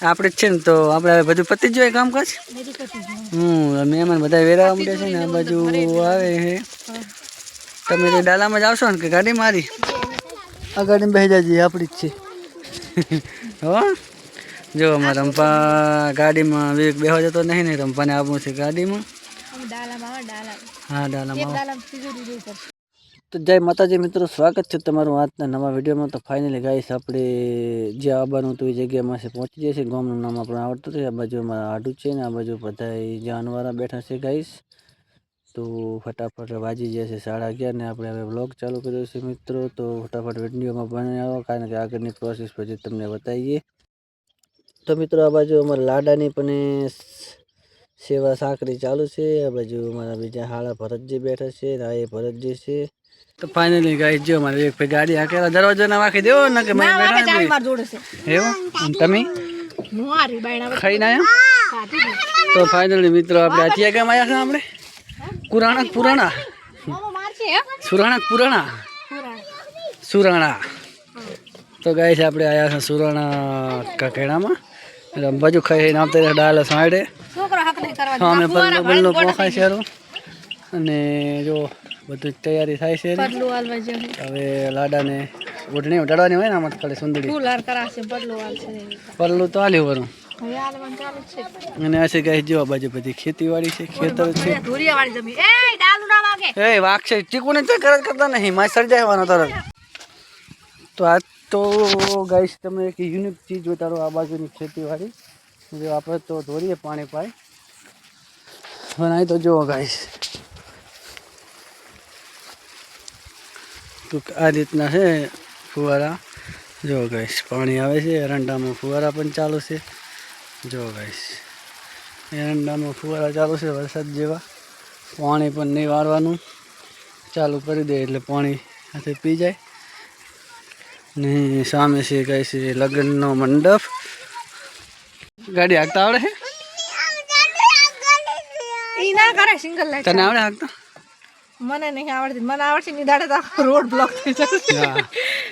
આપણે જ છે ને તો આપણે બધું પતી જ જોઈએ કામકાજ? હમ મહેમાન બધા વેરા માંડે છે ને આ બાજુ આવે છે તમે તો ડાલામાં જ આવશો ને કે ગાડી મારી? આ ગાડીમાં બેસી જાજી આપણી જ છે. હો? જો અમારે રંપા ગાડીમાં વિવેક બેહવા જતો નહીં ને રંપાને આવવું છે ગાડીમાં. હા ડાલામાં તો જય માતાજી મિત્રો, સ્વાગત છે તમારું આજના નવા વિડીયોમાં. તો ફાઇનલી ગાઈશ આપણે જે આવવાનું હતું એ જગ્યામાં છે પહોંચી જઈએ છીએ. ગામનું નામ આપણે આવડતું હતું. આ બાજુ અમારા આડું છે ને, આ બાજુ બધા જાનવારા બેઠા છે ગાઈસ તો ફટાફટ વાજી જશે સાડા અગિયાર ને આપણે હવે વ્લોગ ચાલુ કર્યો છે મિત્રો. તો ફટાફટ વિડીયોમાં બનાવો કારણ કે આગળની પ્રોસેસ પછી તમને બતાવીએ. તો મિત્રો, આ બાજુ અમારા લાડાની પણ સેવા સાંકળી ચાલુ છે. આ બાજુ અમારા બીજા હાળા ભરતજી બેઠા છે આ એ ભરતજી છે. તો ફાઇનલી ગાઈ જો મારે એક ભાઈ ગાડી આકેલા દરવાજો ના વાંખી દેવો ને કે મારે બેઠા છે. એવું? અને બાયણા ખાઈ ના તો ફાઇનલી મિત્રો આપણે અત્યારે કેમ આવ્યા છે આપણે? પુરાણા પુરાણા. સુરાણા પુરાણા. સુરાણા. તો ગાય છે આપણે આવ્યા છે સુરાણા કકેડામાં બાજુ ખાઈ નામ તરીકે ડાલ સાંડે બલ્લો પોખાય છે. અને જો બધું તૈયારી થાય છે હવે લાડાને ઓઢણી ઉડાડવાની હોય ને આમાં ખાલી સુંદરી. પરલું તો આલ્યું વરું. અને આ છે ગાય જો બાજુ બધી ખેતીવાડી છે ખેતર છે. એ વાઘ છે. ચીકુ ને કરત નહીં માય સર્જાવાનો તરત. તો આ તો ગાઈશ તમે એક યુનિક ચીજ બતાડો આ બાજુની ખેતીવાડી. જો આપણે તો ધોરીએ પાણી પાય. પણ અહીં તો જુઓ ગાઈશ તો આ રીતના છે ફુવારા. જો ગાઈશ પાણી આવે છે એરંડામાં ફુવારા પણ ચાલુ છે. જો ગાઈશ એરંડામાં ફુવારા ચાલુ છે વરસાદ જેવા. પાણી પણ નહીં વારવાનું ચાલુ કરી દે એટલે પાણી સાથે પી જાય. ને સામે છે કઈ છે લગ્નનો મંડપ. ગાડી હાંકતા આવડે છે? તને આવડે હાંકતા? મને નહીં આવડતી. મને આવડશે ની દાડે તો રોડ બ્લોક થઈ જશે.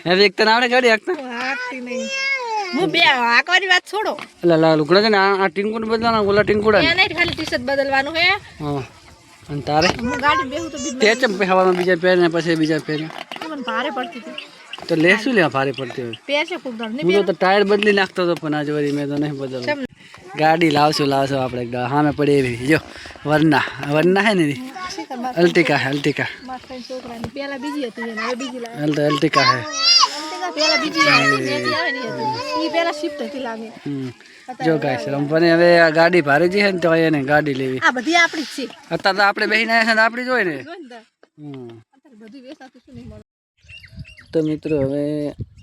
હવે એક તને આવડે ગાડી હાંકતા? હાંકતી નહીં. હું બે આકવાની વાત છોડો. એટલે લા લુકડા છે ને આ ટીંકુને બદલાના ઓલા ટીંકુડા ને? નહીં ખાલી ટી શર્ટ બદલવાનું હે. હા. અને તારે? હું ગાડી બેહું તો બીજ તે ચમ પહેરવાનું બીજા પહેરે ને પછી બીજા પહેરે? મને ભારે પડતી હતી. તો લેશું લેવા ભારે પડતી હોય. છે ખૂબ દાડ હું તો ટાયર બદલી નાખતો હતો પણ આજ વળી મેં તો નહીં બદલ ગાડી લાવશું લાવશું આપણે હામે. સામે પડી એવી. જો વરના. વરના હે ને? અલ્ટિકા અલ્ટિકા. પેલા બીજી હતી હવે બીજી લાવે. તો અલ્ટિકા હે. પેલા બીજી આવી પેલા શિફ્ટ હતી. જો ગાઈસ રમવાની હવે આ ગાડી ભારે છે ને તો એને ગાડી લેવી. આ બધી આપણી જ છે. અત્યારે તો આપણે આવ્યા છે ને આપણી જ હોય. હમ. તો મિત્રો હવે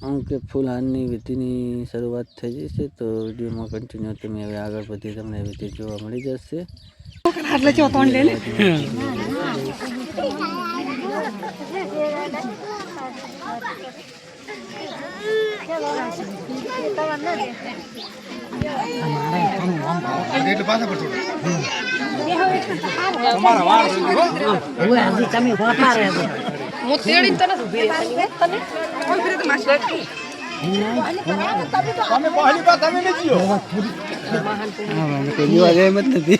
આમ કે ફૂલ હારની વિધિની શરૂઆત થઈ જશે તો વિડીયોમાં કન્ટિન્યુ તમે હવે આગળ બધી તમને વિધિ જોવા મળી જશે. એટલે લે ને હું તેડી તને તને કોણ ફરે તો માસી હા અમે કોઈ લેવા ગયા એમ જ નથી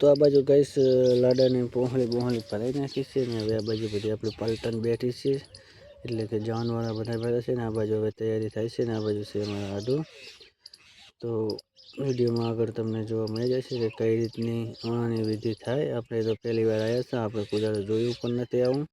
તો આ બાજુ ગઈશ લાડાની પોહળી બોહળી ભરાઈ નાખી છે ને હવે આ બાજુ બધી આપણે પલટન બેઠી છે. એટલે કે જાનવાળા બધા ભર્યા છે ને આ બાજુ હવે તૈયારી થાય છે ને આ બાજુ છે અમારા આડું. તો વિડીયોમાં આગળ તમને જોવા મળી જશે કે કઈ રીતની અણાની વિધિ થાય આપણે તો પહેલી વાર આવ્યા હતા આપણે કુદાડો જોયું પણ નથી આવું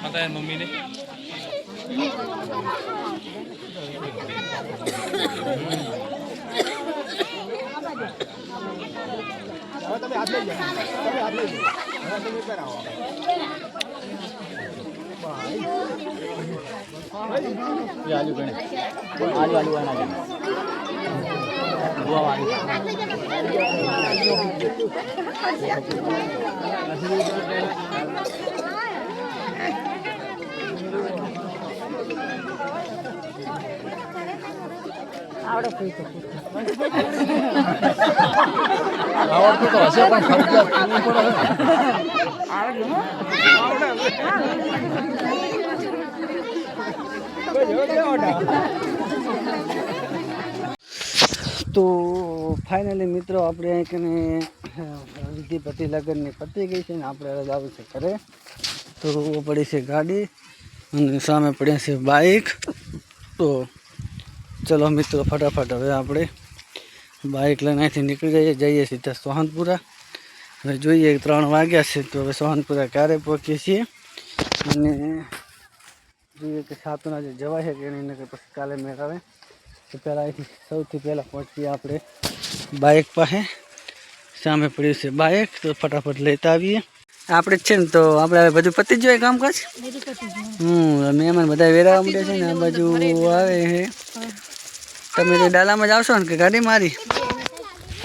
Mata yang memilih. તમે હાથ લઈ જાઓ તમે હાથ લઈ જાઓ તમે કરાવો આલુ ગણે. આલુ આલુ આના ગણે ગોવા વાળી માતા મમ્મી ને તો ફાઇનલી મિત્રો આપણે અહીં કને વિધિ પતિ લગ્નની પતી ગઈ છે ને આપણે હવે જવું છે ઘરે તો પડી છે ગાડી અને સામે પડ્યા છે બાઇક તો ચલો મિત્રો ફટાફટ હવે આપણે બાઇક લઈને અહીંથી નીકળી જઈએ જઈએ સીધા સોહનપુરા. હવે જોઈએ ત્રણ વાગ્યા છે તો હવે સોહનપુરા ક્યારે પહોંચીએ છીએ? અને જોઈએ કે સાતના જે જવાય છે કે નહીં નકર પછી કાલે મેળ આવે. તો પહેલાં અહીંથી સૌથી પહેલાં પહોંચીએ આપણે બાઇક પાસે. સામે પડ્યું છે બાઇક તો ફટાફટ લેતા આવીએ. આપણે જ છે ને તો આપણે હવે બધું પતી જ જોઈએ કામકાજ? મેરી પતિ જ હમ મહેમાન બધા વેરાવા મળે છે ને આ બાજુ આવે છે. તમે તો ડાલામાં જ આવશો ને કે ગાડી મારી?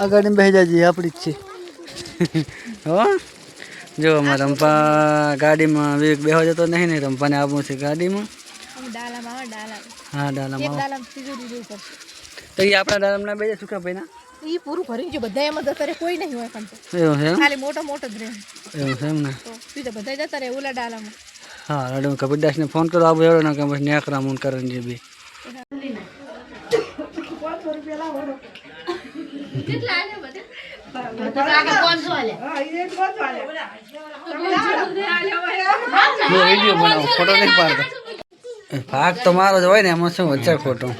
આ ગાડીમાં બેસી જાજી આપણી જ છે. હો? જો અમારે રંપા ગાડીમાં વિવેક બેહો જતો નહીં ને રંપાને આવવું છે ગાડીમાં. હા ડાલામાં. તો એ આપણા ડાલામાં ના બેસે સુખા ભાઈના? ઈ પૂરું ભરી ગયું બધા એમાં જતા રહે કોઈ નહીં હોય પણ એવું છે ખાલી મોટો મોટો જ રહે. એવું છે એમ ને? બીજા બધા જતા રહે ઓલા ડાલામાં. હા રેડો કબીરદાસને ફોન કરો આવું એવડો ના કે બસ ન્યાકરા મૂન કરે છે બી. ફોટો નહીં પાડતો ભાગ તો મારો જ હોય ને એમાં શું વચ્ચે ખોટું?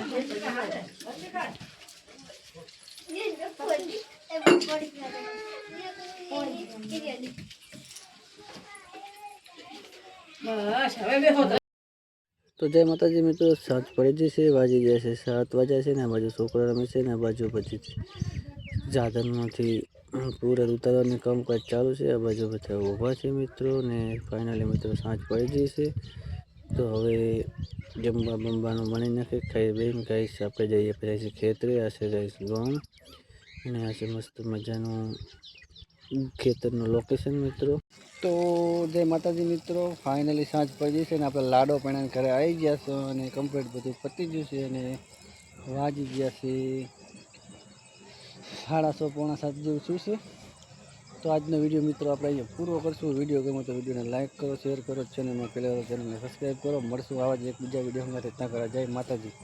તો જય માતાજી મિત્રો સાંજ પડી જશે વાજી ગયા છે સાત વાગ્યા છે ને, આ બાજુ છોકરા રમે છે ને, આ બાજુ પછી જાદનમાંથી પૂરા ઉતારવાની કામકાજ ચાલુ છે, આ બાજુ બધા ઊભા છે મિત્રો ને ફાઇનલી મિત્રો સાંજ પડી જશે તો હવે જમવા બમવાનું બની નાખે, ખાઈ બેન ગાઈશ આપણે જઈએ પછી ખેતરે, આ છે ગાઈશ ગામ અને આ છે મસ્ત મજાનું ખેતરનું લોકેશન મિત્રો. તો જય માતાજી મિત્રો ફાઇનલી સાંજ પડી છે ને આપણે લાડો પણ ઘરે આવી ગયા છો અને કમ્પ્લીટ બધું પતી ગયું છે અને વાજી ગયા છે સાડા સો, પોણા સાત જેવું શું છે. તો આજનો વીડિયો મિત્રો આપણે અહીંયા પૂરો કરશું. વીડિયો ગમે તો વિડીયોને લાઇક કરો શેર કરો, ચેનલમાં પહેલાં ચેનલને સબસ્ક્રાઈબ કરો. મળશું આવા જ એક બીજા વીડિયો ત્યાં કરવા જય માતાજી.